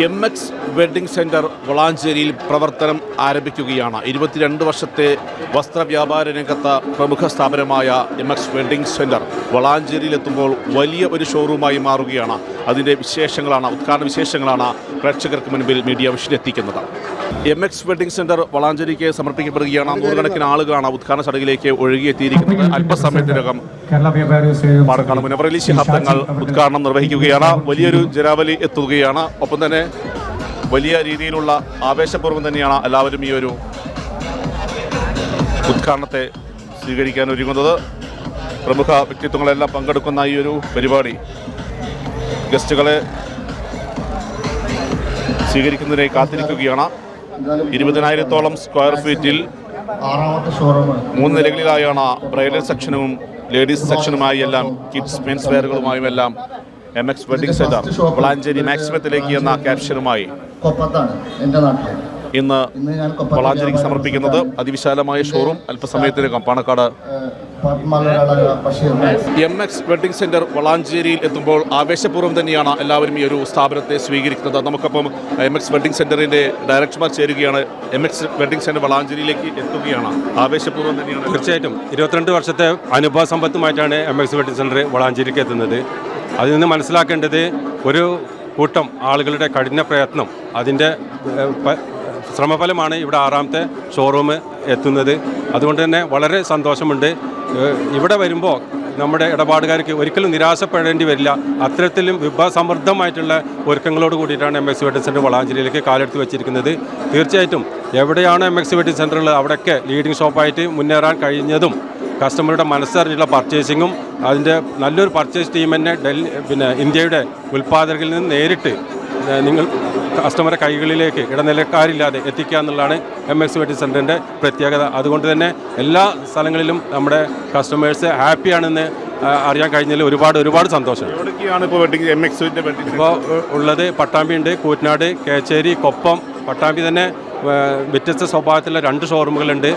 M X wedding centre വളാഞ്ചേരിയിൽ പ്രവർത്തനം ആരംഭിക്കുകയാണ്. ഇരുപത്തിരണ്ട് വർഷത്തെ വസ്ത്രവ്യാപാര രംഗത്ത് പ്രമുഖ സ്ഥാപനമായ എം എക്സ് വെഡ്ഡിംഗ് സെന്റർ വളാഞ്ചേരിയിലെത്തുമ്പോൾ വലിയ ഒരു ഷോറൂമായി മാറുകയാണ്. അതിന്റെ വിശേഷങ്ങളാണ് ഉദ്ഘാടന വിശേഷങ്ങളാണ് പ്രേക്ഷകർക്ക് മുൻപിൽ മീഡിയ വിഷൻ എത്തിക്കുന്നത്. എം എക്സ് വെഡിങ് സെന്റർ വളാഞ്ചേരിക്ക് സമർപ്പിക്കപ്പെടുകയാണ്. നൂറുകണക്കിന് ആളുകളാണ് ഉദ്ഘാടന ചടങ്ങിലേക്ക് ഒഴുകിയെത്തിയിരിക്കുന്നത്. അല്പസമയത്തിനകം പാലക്കാട് മുനവറലി ശിഹാബ് തങ്ങൾ ഉദ്ഘാടനം നിർവഹിക്കുകയാണ്. വലിയൊരു ജനാവലി എത്തുകയാണ്. ഒപ്പം തന്നെ വലിയ രീതിയിലുള്ള ആവേശപൂർവം തന്നെയാണ് എല്ലാവരും ഈ ഒരു ഉദ്ഘാടനത്തെ സ്വീകരിക്കാൻ ഒരുങ്ങുന്നത്. പ്രമുഖ വ്യക്തിത്വങ്ങളെല്ലാം പങ്കെടുക്കുന്ന ഈ ഒരു പരിപാടി ഗസ്റ്റുകളെ സ്വീകരിക്കുന്നതിനായി കാത്തിരിക്കുകയാണ്. ഇരുപതിനായിരത്തോളം സ്ക്വയർ ഫീറ്റിൽ മൂന്ന് നിലകളിലായാണ് ബ്രൈഡൽ സെക്ഷനും ലേഡീസ് സെക്ഷനുമായി എല്ലാം കിഡ്സ് മെൻസ് വെയറുകളുമായും എല്ലാം M X wedding centre Valanchery മാക്സിമത്തിലേക്ക് എന്ന ക്യാപ്ഷനുമായി ഇന്ന് വളാഞ്ചേരിക്ക് സമർപ്പിക്കുന്നത് അതിവിശാലമായ ഷോറൂം അല്പസമയത്തിനകം. Panakkad M X wedding centre വളാഞ്ചേരിയിൽ എത്തുമ്പോൾ ആവേശപൂർവം തന്നെയാണ് എല്ലാവരും ഈ ഒരു സ്ഥാപനത്തെ സ്വീകരിക്കുന്നത്. നമുക്കപ്പം എം എക്സ് വെഡിങ് സെന്ററിന്റെ ഡയറക്ടർമാർ ചേരുകയാണ്. എം എക്സ് വെഡിങ് സെന്റർ വളാഞ്ചേരിയിലേക്ക് എത്തുകയാണ്. ആവേശപൂർവം തന്നെയാണ്. തീർച്ചയായിട്ടും. ഇരുപത്തിരണ്ട് വർഷത്തെ അനുഭവ സമ്പത്തുമായിട്ടാണ് എം എക്സ് വെഡിങ് സെന്റർ വളാഞ്ചേരിക്ക് എത്തുന്നത്. അതിൽ നിന്ന് മനസ്സിലാക്കേണ്ടത് ഒരു കൂട്ടം ആളുകളുടെ കഠിന പ്രയത്നം അതിന്റെ ശ്രമഫലമാണ് ഇവിടെ ആറാമത്തെ ഷോറൂം എത്തുന്നത്. അതുകൊണ്ട് തന്നെ വളരെ സന്തോഷമുണ്ട്. ഇവിടെ വരുമ്പോൾ നമ്മുടെ ഇടപാടുകാർക്ക് ഒരിക്കലും നിരാശപ്പെടേണ്ടി വരില്ല. അത്തരത്തിലും വിഭവസമൃദ്ധമായിട്ടുള്ള ഒരുക്കങ്ങളോട് കൂടിയിട്ടാണ് എം എക്സ് വെഡിങ് സെന്റർ വളാഞ്ചേരിയിലേക്ക് കാലെടുത്ത് വെച്ചിരിക്കുന്നത്. തീർച്ചയായിട്ടും എവിടെയാണ് എം എക്സ് വെഡിങ് സെന്ററുകൾ അവിടെയൊക്കെ ലീഡിംഗ് ഷോപ്പായിട്ട് മുന്നേറാൻ കഴിഞ്ഞതും കസ്റ്റമറുടെ മനസ്സറിഞ്ഞുള്ള പർച്ചേസിങ്ങും അതിന്റെ നല്ലൊരു പർച്ചേസ് ടീം തന്നെ ഡൽഹി പിന്നെ ഇന്ത്യയുടെ ഉൽപ്പാദകരിൽ നിന്ന് നേരിട്ട് നിങ്ങൾ കസ്റ്റമറെ കൈകളിലേക്ക് ഇടനിലക്കാരില്ലാതെ എത്തിക്കുക എന്നുള്ളതാണ് എം എക്സ് വെഡിങ് സെന്ററിന്റെ പ്രത്യേകത. അതുകൊണ്ട് തന്നെ എല്ലാ സ്ഥലങ്ങളിലും നമ്മുടെ കസ്റ്റമേഴ്സ് ഹാപ്പിയാണെന്ന് അറിയാൻ കഴിഞ്ഞതിൽ ഒരുപാട് ഒരുപാട് സന്തോഷം. ഇപ്പോൾ ഉള്ളത് പട്ടാമ്പി ഉണ്ട് കൂറ്റനാട് കേച്ചേരി കൊപ്പം. പട്ടാമ്പി തന്നെ വ്യത്യസ്ത സ്വഭാവത്തിലുള്ള രണ്ട് ഷോറൂമുകളുണ്ട്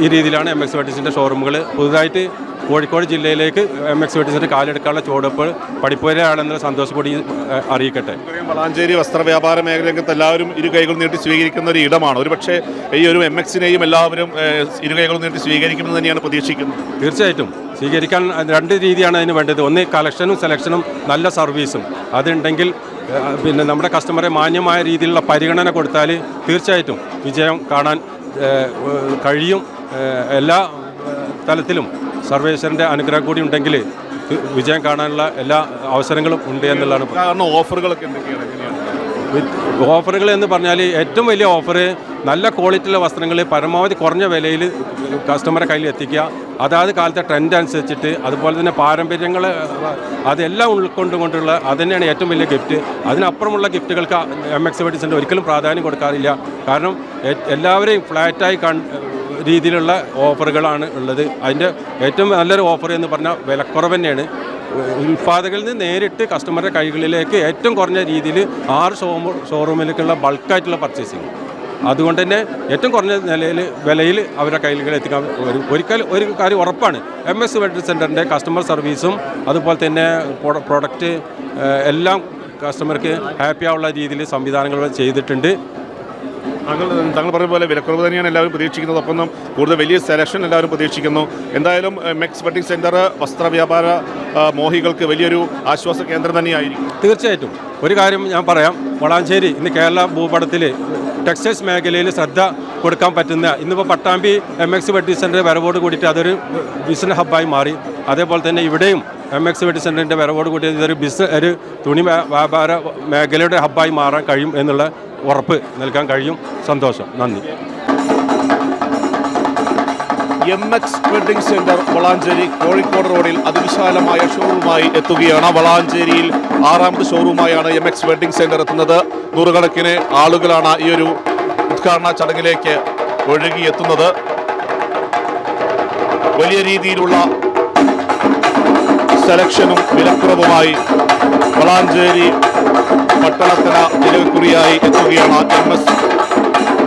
ഈ- രീതിയിലാണ് എം എക്സ് വെഡിസിന്റെ ഷോറൂമുകൾ പുതുതായിട്ട് കോഴിക്കോട് ജില്ലയിലേക്ക് എം എക്സ് വെഡിസിന്റെ കാലെടുക്കാനുള്ള ചുവടുപ്പ് പഠിപ്പുരയാണെന്നുള്ള സന്തോഷപ്പെടി കൂടി അറിയിക്കട്ടെ. വളാഞ്ചേരി വസ്ത്രവ്യാപാര മേഖല രംഗത്ത് എല്ലാവരും ഇരു കൈകൾ നീട്ടി സ്വീകരിക്കുന്ന ഒരു ഇടമാണ്. ഒരുപക്ഷെ ഈ ഒരു എം എക്സിനെയും എല്ലാവരും ഇരു കൈകൾ നീട്ടി സ്വീകരിക്കുമെന്ന് തന്നെയാണ് പ്രതീക്ഷിക്കുന്നത്. തീർച്ചയായിട്ടും. സ്വീകരിക്കാൻ രണ്ട് രീതിയാണ് അതിന് വേണ്ടത്. ഒന്ന് കളക്ഷനും സെലക്ഷനും നല്ല സർവീസും അതുണ്ടെങ്കിൽ പിന്നെ നമ്മുടെ കസ്റ്റമറെ മാന്യമായ രീതിയിലുള്ള പരിഗണന കൊടുത്താൽ തീർച്ചയായിട്ടും വിജയം കാണാൻ കഴിയും എല്ലാ തലത്തിലും. സർവേശ്വരന്റെ അനുഗ്രഹം കൂടി ഉണ്ടെങ്കിൽ വിജയം കാണാനുള്ള എല്ലാ അവസരങ്ങളും ഉണ്ട് എന്നുള്ളതാണ് കാരണം ഓഫറുകളൊക്കെ എന്തൊക്കെയാണ്? ഓഫറുകൾ എന്ന് പറഞ്ഞാൽ ഏറ്റവും വലിയ ഓഫർ നല്ല ക്വാളിറ്റിയുള്ള വസ്ത്രങ്ങൾ പരമാവധി കുറഞ്ഞ വിലയിൽ കസ്റ്റമറെ കയ്യിൽ എത്തിക്കുക. അതാത് കാലത്തെ ട്രെൻഡ് അനുസരിച്ചിട്ട് അതുപോലെ തന്നെ പാരമ്പര്യങ്ങൾ അതെല്ലാം ഉൾക്കൊണ്ടുകൊണ്ടുള്ള അത് തന്നെയാണ് ഏറ്റവും വലിയ ഗിഫ്റ്റ് അതിനപ്പുറമുള്ള ഗിഫ്റ്റുകൾക്ക് എം എക്സ് വെഡിസിന്റെ ഒരിക്കലും പ്രാധാന്യം കൊടുക്കാറില്ല. കാരണം എല്ലാവരെയും ഫ്ലാറ്റായി കൺ രീതിയിലുള്ള ഓഫറുകളാണ് ഉള്ളത്. അതിന്റെ ഏറ്റവും നല്ലൊരു ഓഫർ എന്ന് പറഞ്ഞാൽ വിലക്കുറവ് തന്നെയാണ്. ഉൽപ്പാദകരിൽ നിന്ന് നേരിട്ട് കസ്റ്റമറുടെ കൈകളിലേക്ക് ഏറ്റവും കുറഞ്ഞ രീതിയിൽ ആറ് ഷോ ഷോറൂമിലേക്കുള്ള ബൾക്കായിട്ടുള്ള പർച്ചേസിങ് അതുകൊണ്ട് തന്നെ ഏറ്റവും കുറഞ്ഞ നിലയിൽ വിലയിൽ അവരുടെ കൈകളിൽ എത്തിക്കാൻ ഒരു ഒരിക്കൽ ഒരു കാര്യം ഉറപ്പാണ്. എം എസ് വെഡ് സെന്ററിന്റെ കസ്റ്റമർ സർവീസും അതുപോലെ തന്നെ പ്രൊഡക്റ്റ് എല്ലാം കസ്റ്റമർക്ക് ഹാപ്പി ആവുള്ള രീതിയിൽ സംവിധാനങ്ങൾ ചെയ്തിട്ടുണ്ട്. താങ്കൾ താങ്കൾ പറഞ്ഞ പോലെ വിലക്കുറവ് തന്നെയാണ് എല്ലാവരും പ്രതീക്ഷിക്കുന്നത്. ഒപ്പം കൂടുതൽ വലിയ സെലക്ഷൻ എല്ലാവരും പ്രതീക്ഷിക്കുന്നു. എന്തായാലും മെക്സ് വെഡിങ് സെന്റർ വസ്ത്രവ്യാപാര മോഹികൾക്ക് വലിയൊരു ആശ്വാസ കേന്ദ്രം തന്നെയായിരിക്കും. തീർച്ചയായിട്ടും. ഒരു കാര്യം ഞാൻ പറയാം. വളാഞ്ചേരി ഇന്ന് കേരള ഭൂപടത്തിൽ ടെക്സ്റ്റൈൽസ് മേഖലയിൽ ശ്രദ്ധ കൊടുക്കാൻ പറ്റുന്ന ഇന്നിപ്പോൾ പട്ടാമ്പി എം എക്സ് വെഡി സെന്റർ വരവോട് കൂടിയിട്ട് അതൊരു ബിസിനസ് ഹബ്ബായി മാറി. അതേപോലെ തന്നെ ഇവിടെയും എം എക്സ് വെഡി സെന്ററിന്റെ വരവോട് കൂടി ഇതൊരു ബിസിനസ് ഒരു തുണി വ്യാ- വ്യാപാര മേഖലയുടെ ഹബ്ബായി മാറാൻ കഴിയും എന്നുള്ള ഉറപ്പ് നൽകാൻ കഴിയും. സന്തോഷം. നന്ദി. M X wedding centre Valanchery Kozhikode റോഡിൽ അതിവിശാലമായ ഷോറൂമായി എത്തുകയാണ്. വളാഞ്ചേരിയിൽ ആറാമത് ഷോറൂമായാണ് എം എക്സ് വെഡിംഗ് സെന്റർ എത്തുന്നത്. നൂറുകണക്കിന് ആളുകളാണ് ഈ ഒരു ഉദ്ഘാടന ചടങ്ങിലേക്ക് ഒഴുകി എത്തുന്നത് വലിയ രീതിയിലുള്ള സെലക്ഷനും വിലക്കുറവുമായി വളാഞ്ചേരി പട്ടണത്തിന് നിലവിക്കുറിയായി എത്തുകയാണ് എം എസ്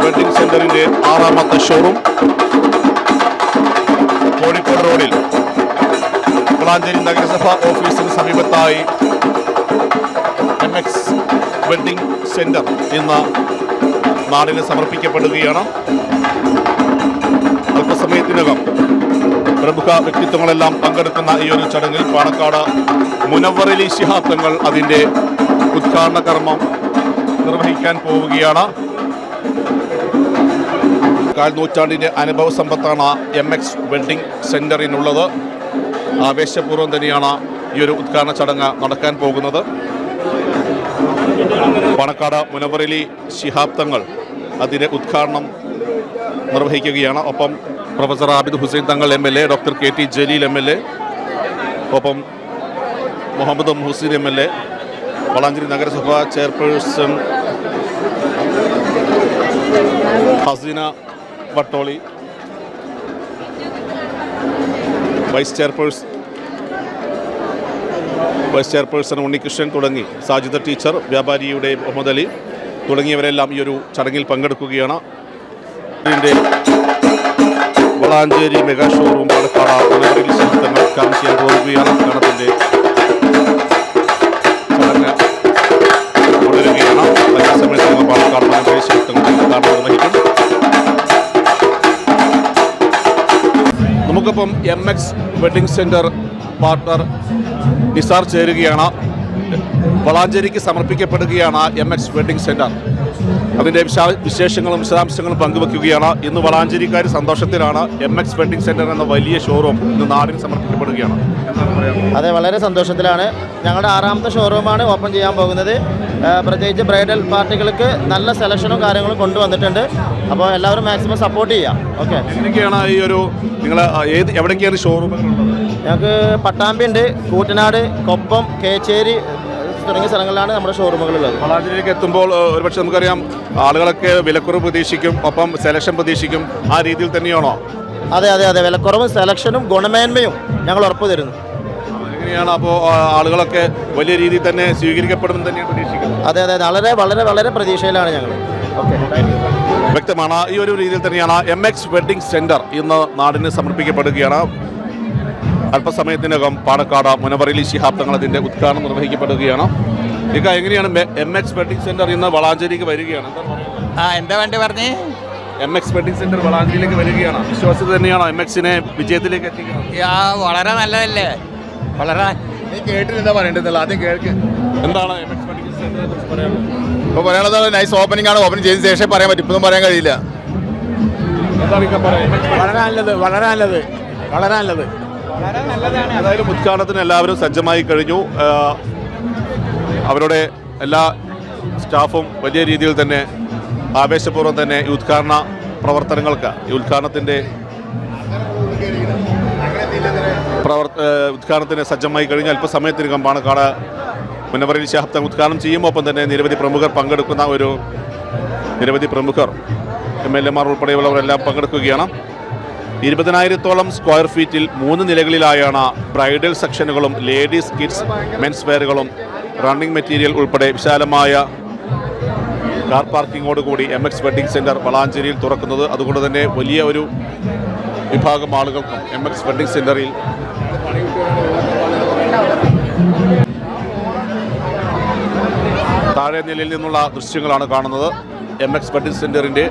വെഡിംഗ് സെന്ററിന്റെ ആറാമത്തെ ഷോറൂം. കോഴിക്കോട് റോഡിൽ വളാഞ്ചേരി നഗരസഭ ഓഫീസിന് സമീപത്തായി M M X wedding centre ഇന്ന് നാടിന് സമർപ്പിക്കപ്പെടുകയാണ്. അല്പസമയത്തിനകം പ്രമുഖ വ്യക്തിത്വങ്ങളെല്ലാം പങ്കെടുക്കുന്ന ഈ ഒരു ചടങ്ങിൽ പാണക്കാട് മുനവറലി ശിഹാത്തങ്ങൾ അതിന്റെ ഉദ്ഘാടന കർമ്മം നിർവഹിക്കാൻ പോവുകയാണ്. കാൽ നൂറ്റാണ്ടിന്റെ അനുഭവ സമ്പത്താണ് എം എക്സ് വെഡ്ഡിംഗ് സെന്ററിനുള്ളത് ആവേശപൂർവം തന്നെയാണ് ഈ ഒരു ഉദ്ഘാടന ചടങ്ങ് നടക്കാൻ പോകുന്നത്. പണക്കാട് മുനവറലി ശിഹാബ് തങ്ങൾ അതിന്റെ ഉദ്ഘാടനം നിർവഹിക്കുകയാണ്. ഒപ്പം professor Abid Hussain Thangal M L A doctor K T Jaleel M L A ഒപ്പം Muhammad Muhsin M L A Valanchery നഗരസഭ chairperson Haseena Vattoli vice chairperson vice chairperson Unnikrishnan തുടങ്ങി. സാജിദ ടീച്ചർ വ്യാപാരിയുടെ മുഹമ്മദ് അലി തുടങ്ങിയവരെല്ലാം ഈ ഒരു ചടങ്ങിൽ പങ്കെടുക്കുകയാണ്. ഇതിന്റെ വളാഞ്ചേരി മെഗാ ഷോറൂം പാലക്കാട് പുനരയിൽ ശബ്ദങ്ങൾ ഉദ്ഘാടനം ചെയ്യാൻ പോവുകയാണ് പുനരയിൽ ശബ്ദങ്ങൾ ഉദ്ഘാടനം നിർവഹിക്കും. നമുക്കിപ്പം M X wedding centre partner Nisar ചേരുകയാണ്. വളാഞ്ചേരിക്ക് സമർപ്പിക്കപ്പെടുകയാണ് എം എക്സ് വെഡിങ് സെന്റർ അതിന്റെ വിശാ വിശേഷങ്ങളും വിശദാംശങ്ങളും പങ്കുവെക്കുകയാണ്. ഇന്ന് വളാഞ്ചേരിക്കാർ സന്തോഷത്തിലാണ് എം എക്സ് വെഡിങ് സെന്റർ എന്ന വലിയ ഷോറൂം ഇന്ന് നാടിന് സമർപ്പിക്കപ്പെടുകയാണ്. അതെ വളരെ സന്തോഷത്തിലാണ്. ഞങ്ങളുടെ ആറാമത്തെ ഷോറൂമാണ് ഓപ്പൺ ചെയ്യാൻ പോകുന്നത്. പ്രത്യേകിച്ച് ബ്രൈഡൽ പാർട്ടികൾക്ക് നല്ല സെലക്ഷനും കാര്യങ്ങളും കൊണ്ടുവന്നിട്ടുണ്ട്. അപ്പോൾ എല്ലാവരും മാക്സിമം സപ്പോർട്ട് ചെയ്യാം. ഓക്കെ എങ്ങനെയൊക്കെയാണ് ഈ ഒരു നിങ്ങൾ ഏത് എവിടേക്കാണ് ഷോറൂമുകൾ ഞങ്ങൾക്ക് പട്ടാമ്പി ഉണ്ട് കൂട്ടനാട് കൊപ്പം കേച്ചേരി തുടങ്ങിയ സ്ഥലങ്ങളിലാണ് നമ്മുടെ ഷോറൂമുകളുള്ളത്. വളാഞ്ചേരിയിലേക്ക് എത്തുമ്പോൾ ഒരുപക്ഷെ നമുക്കറിയാം ആളുകളൊക്കെ വിലക്കുറവ് പ്രതീക്ഷിക്കും ഒപ്പം സെലക്ഷൻ പ്രതീക്ഷിക്കും. ആ രീതിയിൽ തന്നെയാണോ? അതെ അതെ അതെ. വിലക്കുറവും സെലക്ഷനും ഗുണമേന്മയും ഞങ്ങൾ ഉറപ്പ് തരുന്നു. എങ്ങനെയാണ് അപ്പോൾ ആളുകളൊക്കെ വലിയ രീതിയിൽ തന്നെ സ്വീകരിക്കപ്പെടുമെന്ന് തന്നെയാണ് പ്രതീക്ഷിക്കുന്നത്. അതെ അതെ വളരെ വളരെ വളരെ പ്രതീക്ഷയിലാണ് ഞങ്ങൾ. ഓക്കെ. വ്യക്തമാണ്. ഈ ഒരു രീതിയിൽ തന്നെയാണ് എം എക്സ് വെഡ്ഡിംഗ് സെന്റർ ഇന്ന് നാടിന് സമർപ്പിക്കപ്പെടുകയാണ്. അല്പസമയത്തിനകം പാണക്കാട് മുനവറിലി ശിഹാബ് തങ്ങൾ അതിന്റെ ഉദ്ഘാടനം നിർവഹിക്കപ്പെടുകയാണ്. ഇക്ക എങ്ങനെയാണ് എം എക്സ് വെഡിങ് സെന്റർ ഇന്ന് വളാഞ്ചേരിക്ക് വരികയാണ്? ആ എന്താ വേണ്ടി പറഞ്ഞേ? എം എക്സ് വെഡിങ് സെന്റർ വളാഞ്ചേരിയിലേക്ക് വരികയാണ്. വിശ്വാസത്തിൽ തന്നെയാണോ എം എക്സിനെ വിജയത്തിലേക്ക് എത്തിക്കുന്നത്? വളരെ നല്ലതല്ലേ? വളരെ നീ കേട്ടിട്ട് എന്താ ആദ്യം കേൾക്ക്. എന്താണ് എം എക്സ് വെഡ്ഡിംഗ് സെന്ററിനെ കുറിച്ച് പറയാനുള്ളത് ഇപ്പൊ പറയാനുള്ളത് നൈസ് ഓപ്പണിംഗ് ആണ്. ഓപ്പൺ ചെയ്ത ശേഷം പറയാൻ പറ്റും. ഇപ്പൊന്നും പറയാൻ കഴിയില്ല. എന്താണ് ഇക്ക പറയാ വളരെ നല്ലത് വളരെ നല്ലത് വളരെ നല്ലത്. ഏതായാലും ഉദ്ഘാടനത്തിന് എല്ലാവരും സജ്ജമായി കഴിഞ്ഞു. അവരുടെ എല്ലാ സ്റ്റാഫും വലിയ രീതിയിൽ തന്നെ ആവേശപൂർവം തന്നെ ഈ ഉദ്ഘാടന പ്രവർത്തനങ്ങൾക്ക് ഈ ഉദ്ഘാടനത്തിന്റെ പ്രവർ ഉദ്ഘാടനത്തിന് സജ്ജമായി കഴിഞ്ഞ് അല്പസമയത്തിനകം പാണക്കാട് മുന്നവറിൽ ശാബ്ദം ഉദ്ഘാടനം ചെയ്യുമ്പോൾ ഒപ്പം തന്നെ നിരവധി പ്രമുഖർ പങ്കെടുക്കുന്ന ഒരു നിരവധി പ്രമുഖർ എം എൽ എമാർ ഉൾപ്പെടെയുള്ളവരെല്ലാം പങ്കെടുക്കുകയാണ്. ഇരുപതിനായിരത്തോളം സ്ക്വയർ ഫീറ്റിൽ മൂന്ന് നിലകളിലായാണ് ബ്രൈഡൽ സെക്ഷനുകളും ലേഡീസ് കിഡ്സ് മെൻസ് വെയറുകളും റണ്ണിംഗ് മെറ്റീരിയൽ ഉൾപ്പെടെ വിശാലമായ കാർ പാർക്കിങ്ങോടുകൂടി എം എക്സ് വെഡ്ഡിംഗ് സെന്റർ വളാഞ്ചേരിയിൽ തുറക്കുന്നത്. അതുകൊണ്ട് തന്നെ വലിയ ഒരു വിഭാഗം ആളുകൾക്കും എം എക്സ് വെഡ്ഡിംഗ് സെന്ററിൽ താഴെ നിലയിൽ നിന്നുള്ള ദൃശ്യങ്ങളാണ് കാണുന്നത്. എം എക്സ് വെഡ്ഡിംഗ് സെന്ററിന്റെ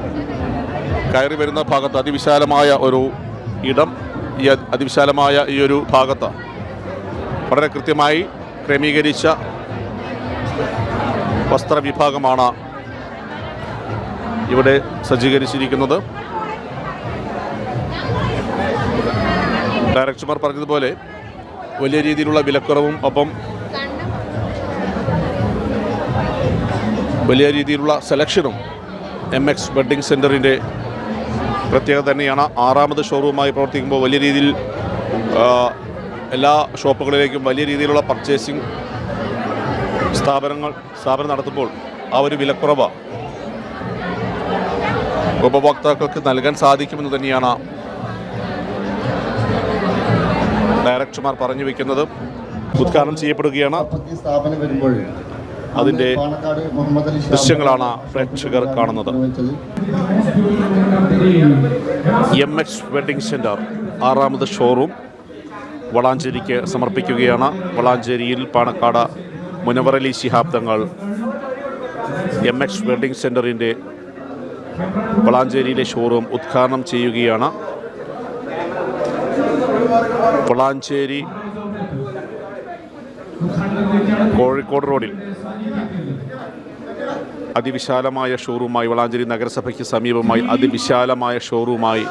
കയറി വരുന്ന ഭാഗത്ത് അതിവിശാലമായ ഒരു ഇടം ഈ അതിവിശാലമായ ഈ ഒരു ഭാഗത്ത് വളരെ കൃത്യമായി ക്രമീകരിച്ച വസ്ത്രവിഭാഗമാണ് ഇവിടെ സജ്ജീകരിച്ചിരിക്കുന്നത്. ഡയറക്ടർമാർ പറഞ്ഞതുപോലെ വലിയ രീതിയിലുള്ള വിലക്കുറവും ഒപ്പം വലിയ രീതിയിലുള്ള സെലക്ഷനും എം എക്സ് വെഡ്ഡിംഗ് സെന്ററിന്റെ പ്രത്യേകത തന്നെയാണ്. ആറാമത് ഷോറൂമായി പ്രവർത്തിക്കുമ്പോൾ വലിയ രീതിയിൽ എല്ലാ ഷോപ്പുകളിലേക്കും വലിയ രീതിയിലുള്ള പർച്ചേസിങ് സ്ഥാപനങ്ങൾ സ്ഥാപനം നടത്തുമ്പോൾ ആ ഒരു വിലക്കുറവ് ഉപഭോക്താക്കൾക്ക് നൽകാൻ സാധിക്കുമെന്ന് തന്നെയാണ് ഡയറക്ടർമാർ പറഞ്ഞു വെക്കുന്നത്. ഉദ്ഘാടനം ചെയ്യപ്പെടുകയാണ്. ഷാ ദൃശ്യങ്ങളാണ് പ്രേക്ഷകർ കാണുന്നത്. എം എക്സ് വെഡിങ് സെന്റർ ആറാമത് ഷോറൂം വളാഞ്ചേരിക്ക് സമർപ്പിക്കുകയാണ് വളാഞ്ചേരിയിൽ പാണക്കാട് മുനവറലി ശിഹാബ് തങ്ങൾ എം എക്സ് വെഡിങ് സെന്ററിന്റെ വളാഞ്ചേരിയിലെ ഷോറൂം ഉദ്ഘാടനം ചെയ്യുകയാണ് വളാഞ്ചേരി കോഴിക്കോട് റോഡിൽ അതിവിശാലമായ ഷോറൂമായി വളാഞ്ചേരി നഗരസഭയ്ക്ക് സമീപമായി അതിവിശാലമായ ഷോറൂമായി.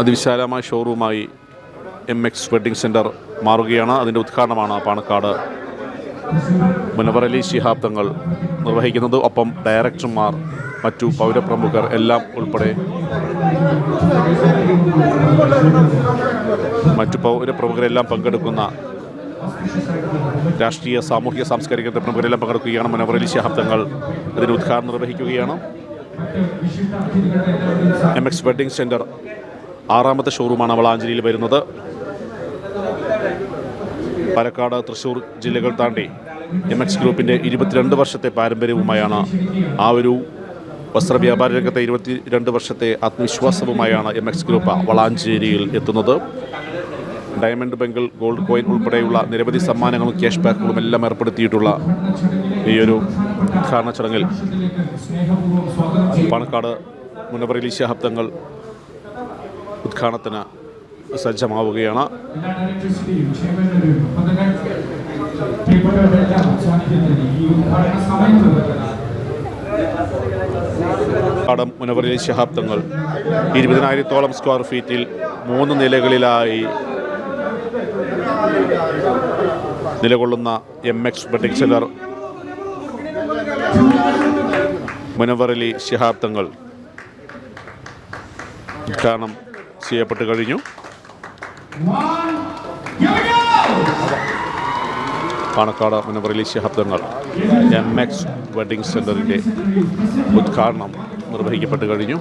അതിവിശാലമായ ഷോറൂമായി എം എക്സ് വെഡ്ഡിംഗ് സെന്റർ മാറുകയാണ്. അതിന്റെ ഉദ്ഘാടനമാണ് പാണക്കാട് മുനവർ അലി ശിഹാബ് തങ്ങൾ നിർവഹിക്കുന്നത്. ഒപ്പം ഡയറക്ടർമാർ മറ്റു പൗരപ്രമുഖർ എല്ലാം ഉൾപ്പെടെ മറ്റു പൗരപ്രമുഖരെല്ലാം പങ്കെടുക്കുന്ന രാഷ്ട്രീയ സാമൂഹിക സാംസ്കാരിക പ്രമുഖരെല്ലാം പങ്കെടുക്കുകയാണ് മുനവർ അലി തങ്ങൾ. അതിന് ഉദ്ഘാടനം നിർവഹിക്കുകയാണ്. എം എക്സ് വെഡ്ഡിംഗ് സെന്റർ ആറാമത്തെ ഷോറൂമാണ് വളാഞ്ചേരിയിൽ വരുന്നത്. പാലക്കാട് തൃശ്ശൂർ ജില്ലകൾ താണ്ടി എം എക്സ് ഗ്രൂപ്പിന്റെ ഇരുപത്തിരണ്ട് വർഷത്തെ പാരമ്പര്യവുമായാണ് ആ ഒരു വസ്ത്രവ്യാപാര രംഗത്തെ ഇരുപത്തി രണ്ട് വർഷത്തെ ആത്മവിശ്വാസവുമായാണ് എം എക്സ് ഗ്രൂപ്പ് വളാഞ്ചേരിയിൽ എത്തുന്നത്. ഡയമണ്ട് ബംഗിൾ ഗോൾഡ് കോയിൻ ഉൾപ്പെടെയുള്ള നിരവധി സമ്മാനങ്ങളും ക്യാഷ് ബാക്കുകളും എല്ലാം ഏർപ്പെടുത്തിയിട്ടുള്ള ഈ ഒരു ഉദ്ഘാടന ചടങ്ങിൽ പാണക്കാട് മുനവറിലി ശഹാബ് തങ്ങൾ ഉദ്ഘാടനത്തിന് സജ്ജമാവുകയാണ്. പാടം മുനവറിലെ ശഹാബ്ദങ്ങൾ ഇരുപതിനായിരത്തോളം സ്ക്വയർ ഫീറ്റിൽ മൂന്ന് നിലകളിലായി നിലകൊള്ളുന്ന എം എക്സ് ബട്ടിക്സലർ മുനവറലി ശിഹാബ് തങ്ങൾ ഉദ്ഘാടനം ചെയ്യപ്പെട്ട് കഴിഞ്ഞു. പാണക്കാട് മുനവറലി ശിഹാബ് തങ്ങൾ എം എക്സ് വെഡിങ് സെന്ററിന്റെ ഉദ്ഘാടനം നിർവഹിക്കപ്പെട്ട് കഴിഞ്ഞു.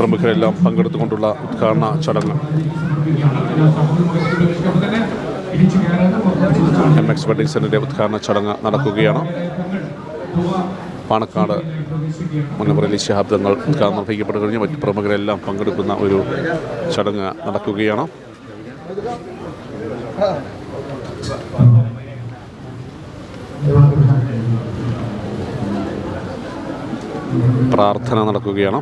പ്രമുഖരെല്ലാം പങ്കെടുത്തുകൊണ്ടുള്ള ഉദ്ഘാടന ചടങ്ങ്. എം എക്സ് വെഡിങ് സെന്ററിന്റെ ഉദ്ഘാടന ചടങ്ങ് നടക്കുകയാണ്. പാണക്കാട് മുനവറലി ശിഹാബ് തങ്ങൾ നിർവഹിക്കപ്പെട്ട് കഴിഞ്ഞ് മറ്റ് പ്രമുഖരെല്ലാം പങ്കെടുക്കുന്ന ഒരു ചടങ്ങ് നടക്കുകയാണ്. പ്രാർത്ഥന നടക്കുകയാണ്.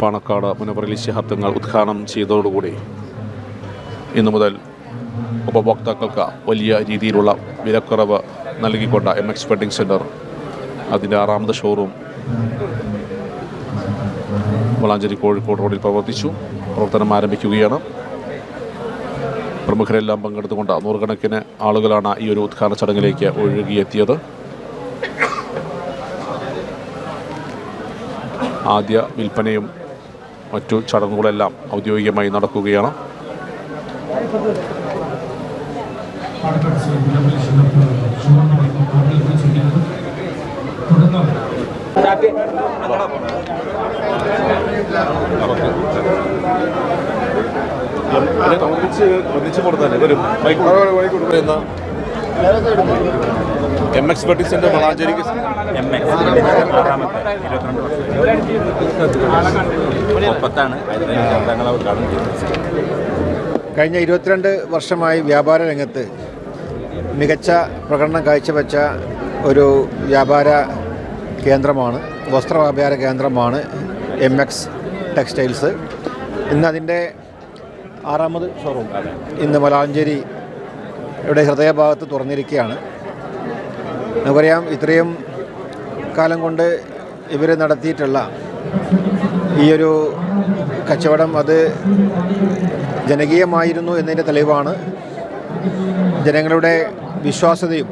പാണക്കാട് മുനവറലി ശിഹാബ് തങ്ങൾ ഉദ്ഘാടനം ചെയ്തതോടുകൂടി ഇന്നു മുതൽ ഉപഭോക്താക്കൾക്ക് വലിയ രീതിയിലുള്ള വിലക്കുറവ് നൽകിക്കൊണ്ട എം എക്സ് വെഡിങ് സെന്റർ അതിന്റെ ആറാമത് ഷോറൂം വളാഞ്ചേരി കോഴിക്കോട് റോഡിൽ പ്രവർത്തിച്ചു. പ്രവർത്തനം ആരംഭിക്കുകയാണ്. പ്രമുഖരെല്ലാം പങ്കെടുത്തുകൊണ്ട് നൂറുകണക്കിന് ആളുകളാണ് ഈ ഒരു ഉദ്ഘാടന ചടങ്ങിലേക്ക് ഒഴുകിയെത്തിയത്. ആദ്യ വിൽപ്പനയും മറ്റു ചടങ്ങുകളെല്ലാം ഔദ്യോഗികമായി നടക്കുകയാണ്. എം എക്സ് ബട്ടിസിന്റെ വളാഞ്ചേരിക്ക് എം എക്സ് ആറാമത്തെ ഇരുപത്തിരണ്ട് വർഷം ഒപ്പത്താണ് അതിന് ചന്തങ്ങൾ ഉദ്ഘാടനം ചെയ്തത് കഴിഞ്ഞ ഇരുപത്തിരണ്ട് വർഷമായി വ്യാപാര രംഗത്ത് മികച്ച പ്രകടനം കാഴ്ചവെച്ച ഒരു വ്യാപാര കേന്ദ്രമാണ് വസ്ത്ര വ്യാപാര കേന്ദ്രമാണ് എം എക്സ് ടെക്സ്റ്റൈൽസ് ഇന്ന് അതിന്റെ ആറാമത് ഷോറൂം ഇന്ന് മലാഞ്ചേരി ഇവിടെ ഹൃദയഭാഗത്ത് തുറന്നിരിക്കുകയാണ്. നമുക്കറിയാം ഇത്രയും കാലം കൊണ്ട് ഇവർ നടത്തിയിട്ടുള്ള ഈയൊരു കച്ചവടം അത് ജനകീയമായിരുന്നു എന്നതിന്റെ തെളിവാണ്. ജനങ്ങളുടെ വിശ്വാസ്യതയും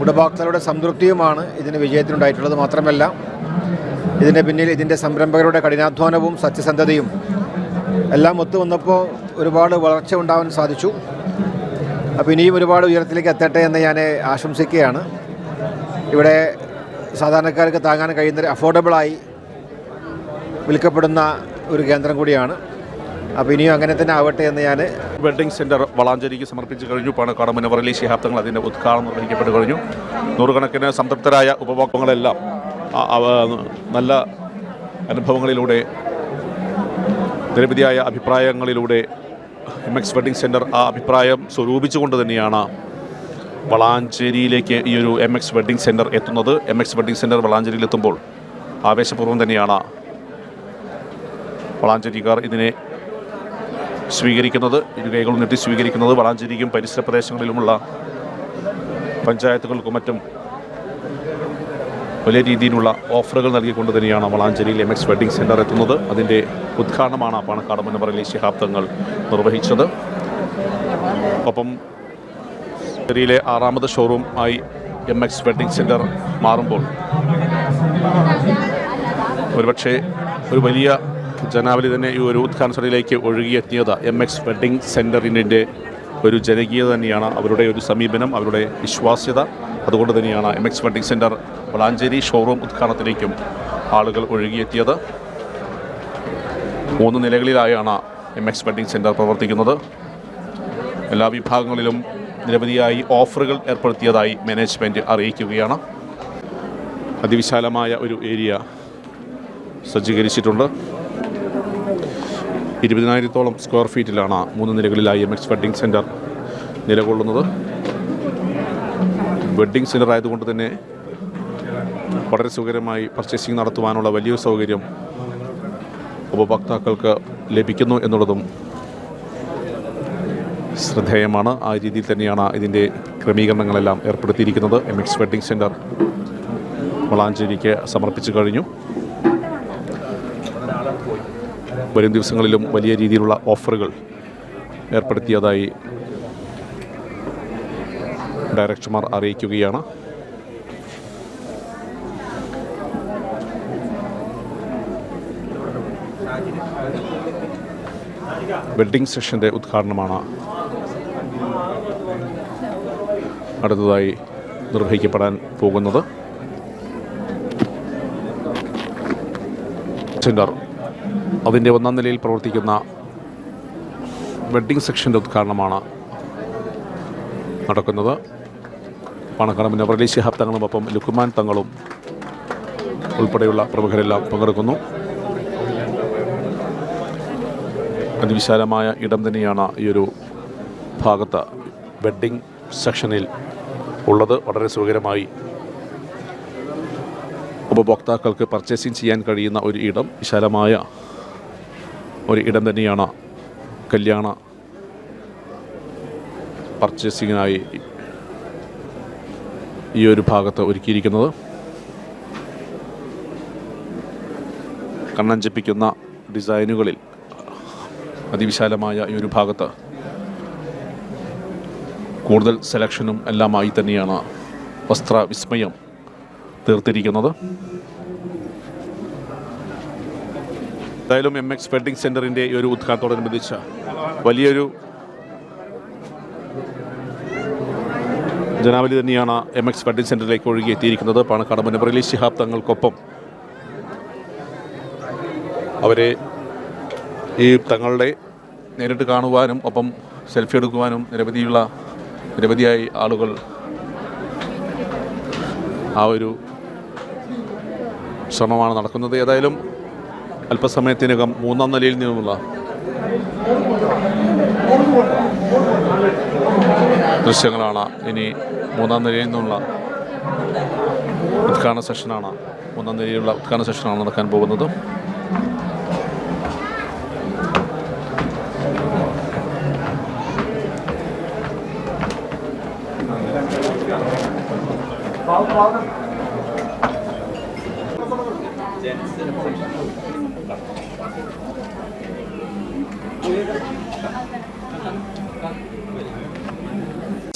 ഉടഭോക്താക്കളുടെ സംതൃപ്തിയുമാണ് ഇതിന് വിജയത്തിനുണ്ടായിട്ടുള്ളത് മാത്രമല്ല ഇതിന്റെ പിന്നിൽ ഇതിന്റെ സംരംഭകരുടെ കഠിനാധ്വാനവും സത്യസന്ധതയും എല്ലാം ഒത്തുവന്നപ്പോൾ ഒരുപാട് വളർച്ച ഉണ്ടാവാൻ സാധിച്ചു. അപ്പോൾ ഇനിയും ഒരുപാട് ഉയരത്തിലേക്ക് എത്തട്ടെ എന്ന് ഞാൻ ആശംസിക്കുകയാണ്. ഇവിടെ സാധാരണക്കാർക്ക് താങ്ങാൻ കഴിയുന്ന അഫോർഡബിളായി വിൽക്കപ്പെടുന്ന ഒരു കേന്ദ്രം കൂടിയാണ്. അപ്പോൾ ഇനിയും അങ്ങനെ തന്നെ ആവട്ടെ എന്ന് ഞാൻ വെഡ്ഡിംഗ് സെന്റർ വളാഞ്ചേരിക്ക് സമർപ്പിച്ച് കഴിഞ്ഞു. പാണക്കാട് മുനവറലി ശിഹാബ്ദങ്ങൾ അതിന്റെ ഉദ്ഘാടനം നിർവഹിക്കപ്പെട്ട് കഴിഞ്ഞു. നൂറുകണക്കിന് സംതൃപ്തരായ ഉപഭോക്തങ്ങളെല്ലാം നല്ല അനുഭവങ്ങളിലൂടെ നിരവധിയായ അഭിപ്രായങ്ങളിലൂടെ എം എക്സ് വെഡ്ഡിംഗ് സെന്റർ ആ അഭിപ്രായം സ്വരൂപിച്ചുകൊണ്ട് തന്നെയാണ് വളാഞ്ചേരിയിലേക്ക് ഈ ഒരു എം എക്സ് വെഡ്ഡിംഗ് സെന്റർ എത്തുന്നത്. എം എക്സ് വെഡ്ഡിംഗ് സെന്റർ വളാഞ്ചേരിയിൽ എത്തുമ്പോൾ ആവേശപൂർവം തന്നെയാണ് വളാഞ്ചേരിക്കാർ ഇതിനെ സ്വീകരിക്കുന്നത് ഇരു കൈകൾ നീട്ടി സ്വീകരിക്കുന്നത്. വളാഞ്ചേരിക്കും പരിസര പ്രദേശങ്ങളിലുമുള്ള പഞ്ചായത്തുകൾക്കും മറ്റും വലിയ രീതിയിലുള്ള ഓഫറുകൾ നൽകിക്കൊണ്ട് തന്നെയാണ് വളാഞ്ചേരിയിൽ എം എക്സ് വെഡ്ഡിംഗ് സെന്റർ എത്തുന്നത്. അതിന്റെ ഉദ്ഘാടനമാണ് പാണക്കാട് മുനവറലി ശിഹാബ്ദങ്ങൾ നിർവഹിച്ചത്. ഒപ്പം ചെറിയിലെ ആറാമത് ഷോറൂം ആയി എം എക്സ് വെഡിങ് സെന്റർ മാറുമ്പോൾ ഒരുപക്ഷെ ഒരു വലിയ ജനാവലി തന്നെ ഈ ഒരു ഉദ്ഘാടനത്തിലേക്ക് ഒഴുകിയെത്തിയത് എം എക്സ് വെഡിങ് സെന്ററിന്റെ ഒരു ജനകീയത തന്നെയാണ്. അവരുടെ ഒരു സമീപനം അവരുടെ വിശ്വാസ്യത. അതുകൊണ്ട് തന്നെയാണ് M X wedding centre Valanchery showroom ഉദ്ഘാടനത്തിലേക്കും ആളുകൾ ഒഴുകിയെത്തിയത്. മൂന്ന് നിലകളിലായാണ് എം എക്സ് വെഡിങ് സെന്റർ പ്രവർത്തിക്കുന്നത്. എല്ലാ വിഭാഗങ്ങളിലും നിരവധിയായി ഓഫറുകൾ ഏർപ്പെടുത്തിയതായി മാനേജ്മെന്റ് അറിയിക്കുകയാണ്. അതിവിശാലമായ ഒരു ഏരിയ സജ്ജീകരിച്ചിട്ടുണ്ട്. ഇരുപതിനായിരത്തോളം സ്ക്വയർ ഫീറ്റിലാണ് മൂന്ന് നിലകളിലായി എം എക്സ് വെഡ്ഡിംഗ് സെന്റർ നിലകൊള്ളുന്നത്. വെഡ്ഡിംഗ് സെന്റർ ആയതുകൊണ്ട് തന്നെ വളരെ സുഖകരമായി പർച്ചേസിംഗ് നടത്തുവാനുള്ള വലിയ സൗകര്യം ഉപഭോക്താക്കൾക്ക് ലഭിക്കുന്നു എന്നുള്ളതും ശ്രദ്ധേയമാണ്. ആ രീതിയിൽ തന്നെയാണ് ഇതിന്റെ ക്രമീകരണങ്ങളെല്ലാം ഏർപ്പെടുത്തിയിരിക്കുന്നത്. എം എക്സ് വെഡ്ഡിംഗ് സെന്റർ വളാഞ്ചേരിക്ക് സമർപ്പിച്ചു കഴിഞ്ഞു. വരും ദിവസങ്ങളിലും വലിയ രീതിയിലുള്ള ഓഫറുകൾ ഏർപ്പെടുത്തിയതായി ഡയറക്ടർമാർ അറിയിക്കുകയാണ്. വെഡ്ഡിംഗ് സെഷന്റെ ഉദ്ഘാടനമാണ് അടുത്തതായി നിർവഹിക്കപ്പെടാൻ പോകുന്നത് സെന്റർ അതിന്റെ ഒന്നാം നിലയിൽ പ്രവർത്തിക്കുന്ന വെഡ്ഡിംഗ് സെക്ഷന്റെ ഉദ്ഘാടനമാണ് നടക്കുന്നത്. പണക്കാട് മുന്നവറലി ശിഹാബ് തങ്ങളും ഒപ്പം ലുക്കുമാൻ തങ്ങളും ഉൾപ്പെടെയുള്ള പ്രമുഖരെല്ലാം പങ്കെടുക്കുന്നു. അതിവിശാലമായ ഇടം തന്നെയാണ് ഈ ഒരു ഭാഗത്ത് വെഡ്ഡിംഗ് സെക്ഷനിൽ ഉള്ളത് വളരെ സുഖകരമായി ഉപഭോക്താക്കൾക്ക് പർച്ചേസിങ് ചെയ്യാൻ കഴിയുന്ന ഒരു ഇടം വിശാലമായ ഒരു ഇടം തന്നെയാണ് കല്യാണ പർച്ചേസിങ്ങിനായി ഈ ഒരു ഭാഗത്ത് ഒരുക്കിയിരിക്കുന്നത്. കണ്ണഞ്ചിപ്പിക്കുന്ന ഡിസൈനുകളിൽ അതിവിശാലമായ ഈ ഒരു ഭാഗത്ത് കൂടുതൽ സെലക്ഷനും എല്ലാമായി തന്നെയാണ് വസ്ത്ര വിസ്മയം തീർത്തിരിക്കുന്നത്. എന്തായാലും എം എക്സ് വെഡിങ് സെന്ററിന്റെ ഈ ഒരു ഉദ്ഘാടനത്തോടനുബന്ധിച്ച് വലിയൊരു ജനാവലി തന്നെയാണ് എം എക്സ് വെഡിങ് സെന്ററിലേക്ക് ഒഴുകി എത്തിയിരിക്കുന്നത്. പാണക്കാട് മുനബ്രലി ശിഹാബ് തങ്ങൾക്കൊപ്പം അവരെ ഈ തങ്ങളുടെ നേരിട്ട് കാണുവാനും ഒപ്പം സെൽഫി എടുക്കുവാനും നിരവധിയുള്ള നിരവധിയായി ആളുകൾ ആ ഒരു ശ്രമമാണ് നടക്കുന്നത്. ഏതായാലും അല്പസമയത്തിനകം മൂന്നാം നിലയിൽ നിന്നുള്ള ദൃശ്യങ്ങളാണ് ഇനി മൂന്നാം നിലയിൽ നിന്നുള്ള ഉദ്ഘാടന സെഷനാണ് മൂന്നാം നിലയിലുള്ള ഉദ്ഘാടന സെഷനാണ് നടക്കാൻ പോകുന്നത്.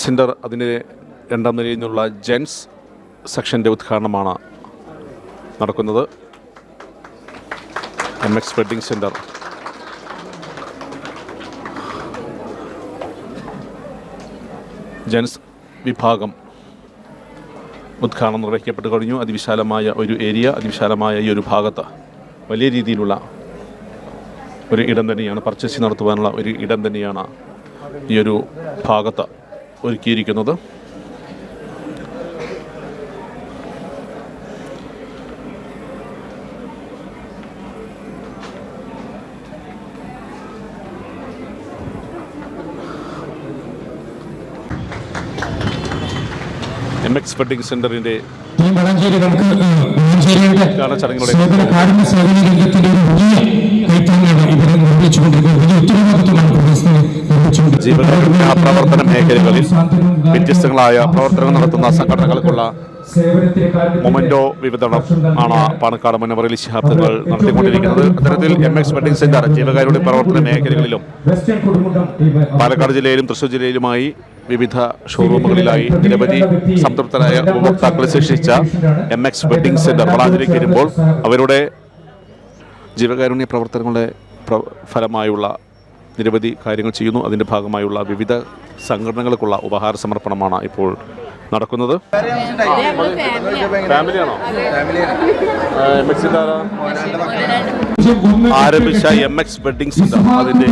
സെന്റർ അതിന്റെ രണ്ടാം നിലയിൽ നിന്നുള്ള ജെൻസ് സെക്ഷന്റെ ഉദ്ഘാടനമാണ് നടക്കുന്നത്. M X wedding centre gents വിഭാഗം ഉദ്ഘാടനം നിർവഹിക്കപ്പെട്ട് കഴിഞ്ഞു. അതിവിശാലമായ ഒരു ഏരിയ അതിവിശാലമായ ഈ ഒരു ഭാഗത്ത് വലിയ രീതിയിലുള്ള ഒരു ഇടം തന്നെയാണ് പർച്ചേസിംഗ് നടത്തുവാനുള്ള ഒരു ഇടം തന്നെയാണ് ഈ ഒരു ഭാഗത്ത് ഒരുക്കിയിരിക്കുന്നത്. വലിയ എക്സ് പ്രദേശത്ത് സെന്ററിന്റെ ജീവകാരുണ്യ പ്രവർത്തന മേഖലകളിൽ വ്യത്യസ്തങ്ങളായ പ്രവർത്തനങ്ങൾ നടത്തുന്ന സംഘടനകൾക്കുള്ള മൊമന്റോ വിതരണം ആണ് പാണക്കാട് മുനവറിൽ ശിഹാബ്ദങ്ങൾ നടത്തിക്കൊണ്ടിരിക്കുന്നത്. അത്തരത്തിൽ എം എക്സ് വെഡിങ് സെന്റർ ജീവകാരുടെ പ്രവർത്തന മേഖലകളിലും പാലക്കാട് ജില്ലയിലും തൃശൂർ ജില്ലയിലുമായി വിവിധ ഷോറൂമുകളിലായി നിരവധി സംതൃപ്തരായ ഉപഭോക്താക്കളെ സൃഷ്ടിച്ച എം എക്സ് വെഡിങ് സെന്റർ വളാഞ്ചേരിക്ക് വരുമ്പോൾ അവരുടെ ജീവകാരുണ്യ പ്രവർത്തനങ്ങളുടെ ഫലമായുള്ള നിരവധി കാര്യങ്ങൾ ചെയ്യുന്നു. അതിന്റെ ഭാഗമായുള്ള വിവിധ സംഘടനകൾക്കുള്ള ഉപഹാര സമർപ്പണമാണ് ഇപ്പോൾ നടക്കുന്നത്? ഫാമിലിയാണോ? ആരംഭിച്ച എം എക്സ് വെഡിങ് സെന്റർ അതിന്റെ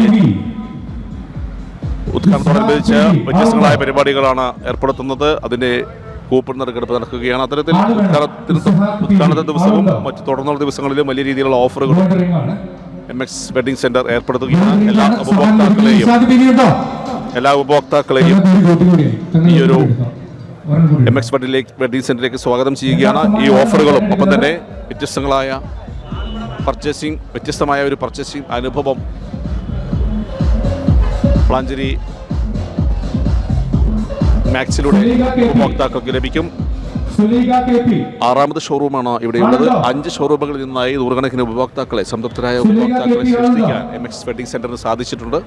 ഉദ്ഘാടനത്തോടനുബന്ധിച്ച് വ്യത്യസ്തങ്ങളായ പരിപാടികളാണ് ഏർപ്പെടുത്തുന്നത്. അതിന്റെ കൂപ്പൺ നറുക്കെടുപ്പ് നടക്കുകയാണ്. അത്തരത്തിൽ ഉദ്ഘാടനത്തിന് ഉദ്ഘാടന ദിവസവും മറ്റു തുടർന്നുള്ള ദിവസങ്ങളിലും വലിയ രീതിയിലുള്ള ഓഫറുകളും എം എക്സ് വെഡിങ് സെന്റർ ഏർപ്പെടുത്തുകയാണ്. എല്ലാ ഉപഭോക്താക്കളെയും എല്ലാ ഉപഭോക്താക്കളെയും ഈ ഒരു എം എക്സ് വെഡിലേക്ക് വെഡിങ് സെന്ററിലേക്ക് സ്വാഗതം ചെയ്യുകയാണ്. ഈ ഓഫറുകളും ഒപ്പം തന്നെ വ്യത്യസ്തങ്ങളായ പർച്ചേസിംഗ് വ്യത്യസ്തമായ ഒരു പർച്ചേസിംഗ് അനുഭവം. പ്ലാഞ്ചേരി മാക്സിലൂടെ ഉപഭോക്താക്കൾക്ക് ലഭിക്കും. ആറാമത് ഷോറൂമാണ് ഇവിടെയുള്ളത് അഞ്ച് ഷോറൂമുകളിൽ നിന്നായി നൂറുകണക്കിന് ഉപഭോക്താക്കളെ സംതൃപ്തരായ ഉപഭോക്താക്കളെ സൃഷ്ടിക്കാൻ എം എക്സ് വെഡിങ് സെന്ററിന് സാധിച്ചിട്ടുണ്ട്.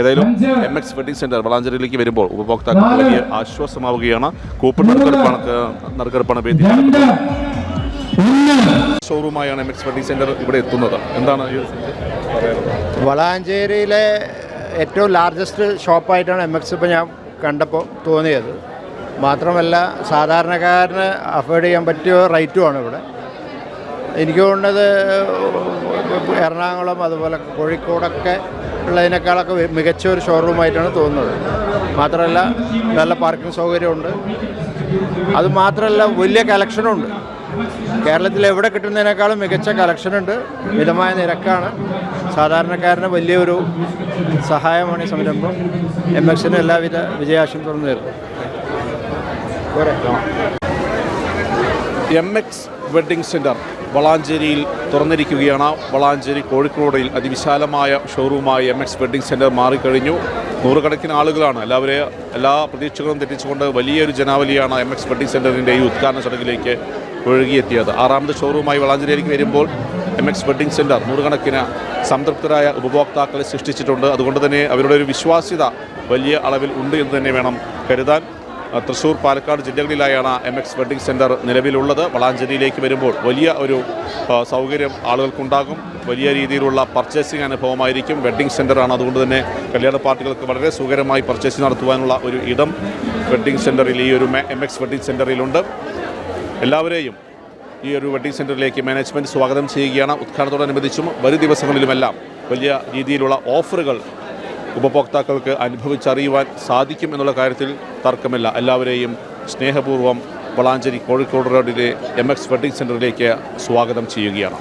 ഏതായാലും എം എക്സ് വെഡിങ് സെന്റർ വളാഞ്ചേരിയിലേക്ക് വരുമ്പോൾ ഉപഭോക്താക്കൾ വലിയ ആശ്വാസമാവുകയാണ്. കൂപ്പൺ നറുക്കെടുപ്പാണ് നറുക്കെടുപ്പാണ് വേദി ഷോറൂമായാണ് എം എക്സ് വെഡിങ് സെന്റർ ഇവിടെ എത്തുന്നത്. എന്താണ് ഈ വളാഞ്ചേരിയിലെ ഏറ്റവും ലാർജസ്റ്റ് ഷോപ്പായിട്ടാണ് എം എക്സ് ഇപ്പോൾ ഞാൻ കണ്ടപ്പോൾ തോന്നിയത്. മാത്രമല്ല സാധാരണക്കാരന് അഫോർഡ് ചെയ്യാൻ പറ്റിയ റേറ്റുമാണ് ഇവിടെ. എനിക്ക് തോന്നുന്നത് എറണാകുളം അതുപോലെ കോഴിക്കോടൊക്കെ ഉള്ളതിനേക്കാളൊക്കെ മികച്ച ഒരു ഷോറൂമായിട്ടാണ് തോന്നുന്നത്. മാത്രമല്ല നല്ല പാർക്കിംഗ് സൗകര്യമുണ്ട്. അത് മാത്രമല്ല വലിയ കളക്ഷനുണ്ട് കേരളത്തിൽ എവിടെ കിട്ടുന്നതിനേക്കാളും മികച്ച കളക്ഷനുണ്ട് മിതമായ നിരക്കാണ്. സാധാരണക്കാരന് വലിയൊരു സഹായമാണ് ഈ സംരംഭം. എം എക്സിന് എല്ലാവിധ വിജയാശംസകളും നേരുന്നു. എം എക്സ് വെഡ്ഡിംഗ് സെന്റർ വളാഞ്ചേരിയിൽ തുറന്നിരിക്കുകയാണ്. വളാഞ്ചേരി കോഴിക്കോടിൽ അതിവിശാലമായ ഷോറൂമായി എം എക്സ് വെഡ്ഡിംഗ് സെന്റർ മാറിക്കഴിഞ്ഞു. നൂറുകണക്കിന് ആളുകളാണ്. എല്ലാവരെയും എല്ലാ പ്രതീക്ഷകളും തെറ്റിച്ചുകൊണ്ട് വലിയൊരു ജനാവലിയാണ് എം എക്സ് വെഡ്ഡിംഗ് സെന്ററിന്റെ ഈ ഉദ്ഘാടന ചടങ്ങിലേക്ക് ഒഴുകിയെത്തിയത്. ആറാമത് ഷോറൂമായി വളാഞ്ചേരിയിലേക്ക് വരുമ്പോൾ എം എക്സ് വെഡ്ഡിംഗ് സെന്റർ നൂറുകണക്കിന് സംതൃപ്തരായ ഉപഭോക്താക്കളെ സൃഷ്ടിച്ചിട്ടുണ്ട്. അതുകൊണ്ട് തന്നെ അവരുടെ ഒരു വിശ്വാസ്യത വലിയ അളവിൽ ഉണ്ട് എന്ന് തന്നെ വേണം കരുതാൻ. തൃശ്ശൂർ പാലക്കാട് ജില്ലകളിലായാണ് എം എക്സ് വെഡ്ഡിംഗ് സെന്റർ നിലവിലുള്ളത്. വളാഞ്ചേരിയിലേക്ക് വരുമ്പോൾ വലിയ ഒരു സൗകര്യം ആളുകൾക്കുണ്ടാകും. വലിയ രീതിയിലുള്ള പർച്ചേസിംഗ് അനുഭവമായിരിക്കും. വെഡ്ഡിംഗ് സെന്ററാണ് അതുകൊണ്ട് തന്നെ കല്യാണ പാർട്ടികൾക്ക് വളരെ സുഖകരമായി പർച്ചേസിംഗ് നടത്തുവാനുള്ള ഒരു ഇടം വെഡ്ഡിംഗ് സെന്ററിൽ ഈ ഒരു എം എക്സ് വെഡ്ഡിംഗ് സെന്ററിലുണ്ട് എല്ലാവരെയും ഈ ഒരു വെഡ്ഡിംഗ് സെന്ററിലേക്ക് മാനേജ്മെന്റ് സ്വാഗതം ചെയ്യുകയാണ്. ഉദ്ഘാടനത്തോടനുബന്ധിച്ചും വരും ദിവസങ്ങളിലുമെല്ലാം വലിയ രീതിയിലുള്ള ഓഫറുകൾ ഉപഭോക്താക്കൾക്ക് അനുഭവിച്ചറിയുവാൻ സാധിക്കും എന്നുള്ള കാര്യത്തിൽ തർക്കമില്ല. എല്ലാവരെയും സ്നേഹപൂർവം വളാഞ്ചേരി കോഴിക്കോട് റോഡിലെ എം എക്സ് വെഡിങ് സെന്ററിലേക്ക് സ്വാഗതം ചെയ്യുകയാണ്.